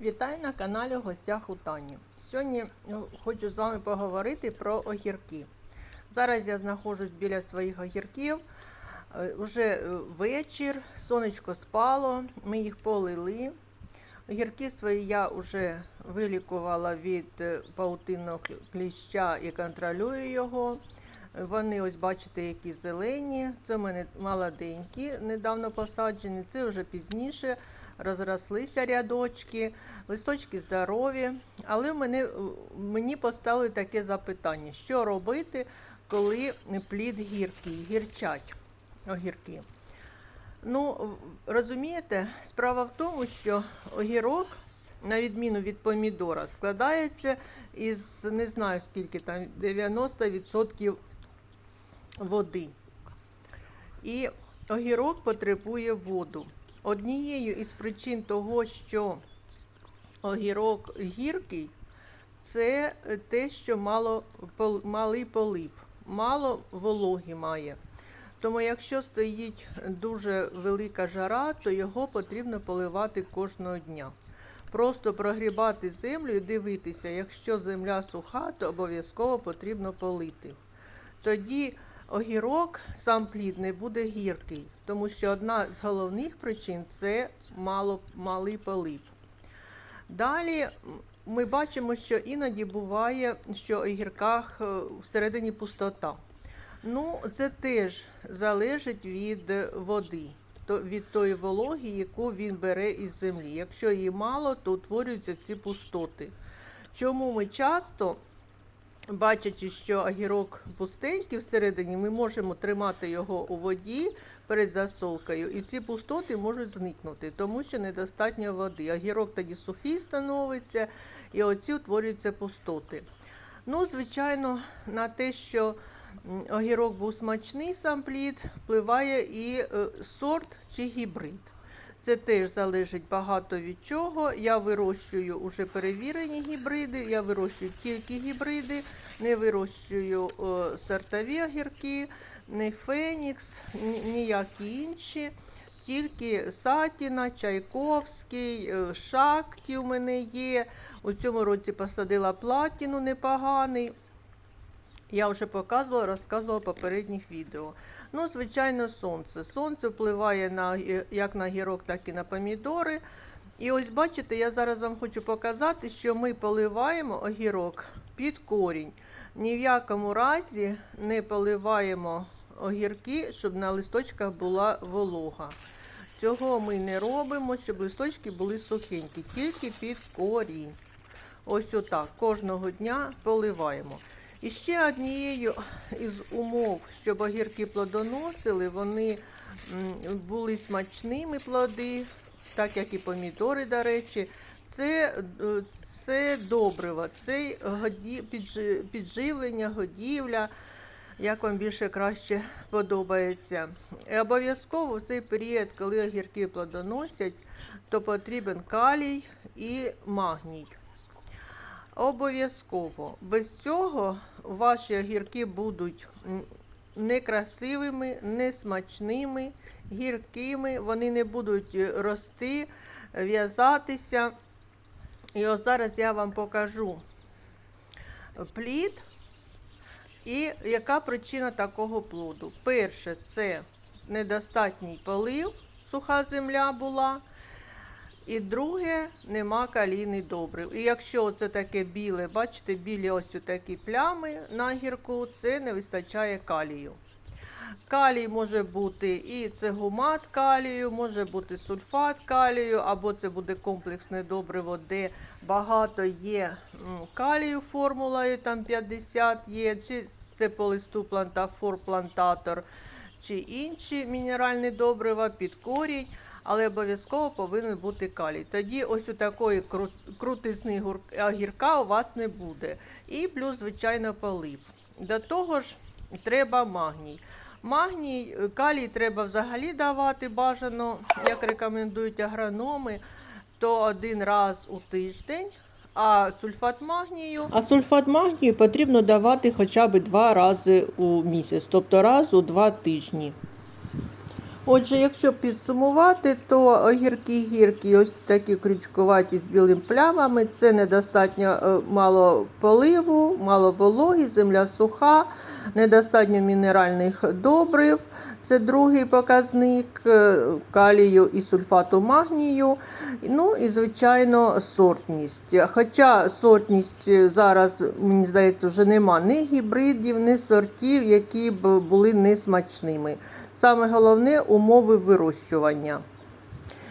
Вітаю на каналі гостях у Тані. Сьогодні е, хочу з вами поговорити про огірки. Зараз я знаходжусь біля своїх огірків. Е, Уже е, вечір, сонечко спало, ми їх полили. Огірки свої я вже вилікувала від е, паутинного кліща і контролюю його. Вони, ось бачите, які зелені. Це в мене молоденькі, недавно посаджені. Це вже пізніше розрослися рядочки, листочки здорові. Але в мене, мені поставили таке запитання: що робити, коли плід гіркий, гірчать огірки. Ну, розумієте, справа в тому, що огірок, на відміну від помідора, складається із не знаю скільки там 90% води. І огірок потребує воду. Однією із причин того, що огірок гіркий, це те, що мало, малий полив, мало вологи має. Тому якщо стоїть дуже велика жара, то його потрібно поливати кожного дня. Просто прогрібати землю і дивитися, якщо земля суха, то обов'язково потрібно полити. Тоді огірок, сам плід не буде гіркий, тому що одна з головних причин це мало, малий полив. Далі ми бачимо, що іноді буває, що у огірках е, всередині пустота. Ну, це теж залежить від води, від тої вологи, яку він бере із землі. Якщо її мало, то утворюються ці пустоти. Чому ми часто, бачачи, що огірок пустенький всередині, ми можемо тримати його у воді перед засолкою, і ці пустоти можуть зникнути, тому що недостатньо води. Огірок тоді сухий становиться, і оці утворюються пустоти. Ну, звичайно, на те, що огірок був смачний сам плід, впливає і е, сорт чи гібрид. Це теж залежить багато від чого. Я вирощую уже перевірені гібриди, я вирощую тільки гібриди, не вирощую е, сортові огірки, не Фенікс, ні- ніякі інші. Тільки Сатіна, Чайковський, е, Шакті у мене є. У цьому році посадила платіну непоганий. Я вже показувала, розказувала в попередніх відео. Ну, звичайно, сонце. Сонце впливає на, як на гірок, так і на помідори. І ось бачите, я зараз вам хочу показати, що ми поливаємо огірок під корінь. Ні в якому разі не поливаємо огірки, щоб на листочках була волога. Цього ми не робимо, щоб листочки були сухенькі, тільки під корінь. Ось отак кожного дня поливаємо. І ще однією із умов, щоб огірки плодоносили, вони були смачними плоди, так як і помідори, до речі. Це, е, це добриво, це підживлення, годівля, як вам більше краще подобається. І обов'язково в цей період, коли огірки плодоносять, то потрібен калій і магній. Обов'язково. Без цього ваші огірки будуть некрасивими, несмачними, гіркими, вони не будуть е, рости, в'язатися. І ось зараз я вам покажу плід і яка причина такого плоду. Перше, це недостатній полив, суха земля була. І друге, нема калійних добрив. І якщо це таке біле, бачите, білі ось такі плями на гірку, це не вистачає калію. Калій може бути і це гумат калію, може бути сульфат калію, або це буде комплексне добриво, де багато є калію формулою, там 50 є, чи це по листу плантафор плантатор, чи інші мінеральні добрива під корінь, але обов'язково повинен бути калій. Тоді ось у такої кру- крутизни огірка у вас не буде. І плюс, звичайно, полив. До того ж, треба магній. Магній, е, калій треба взагалі давати бажано, як рекомендують агрономи, то один раз у тиждень. А сульфат магнію. А сульфат магнію потрібно давати хоча б два рази у місяць, тобто раз у два тижні. Отже, якщо підсумувати, то огірки гіркі, ось такі крючкуваті з білими плямами. Це недостатньо е, мало поливу, мало вологі, земля суха, недостатньо мінеральних добрив. Це другий показник е, калію і сульфату магнію. Ну і, звичайно, сортність. Хоча сортність е, зараз, мені здається, вже нема ні гібридів, ні сортів, які б були несмачними. Саме головне умови вирощування.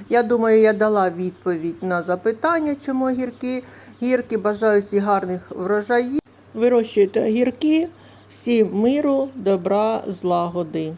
Я думаю, я дала відповідь на запитання, чому гірки. Гірки бажаю всіх гарних врожаїв. Вирощуйте гірки, всім миру, добра, злагоди.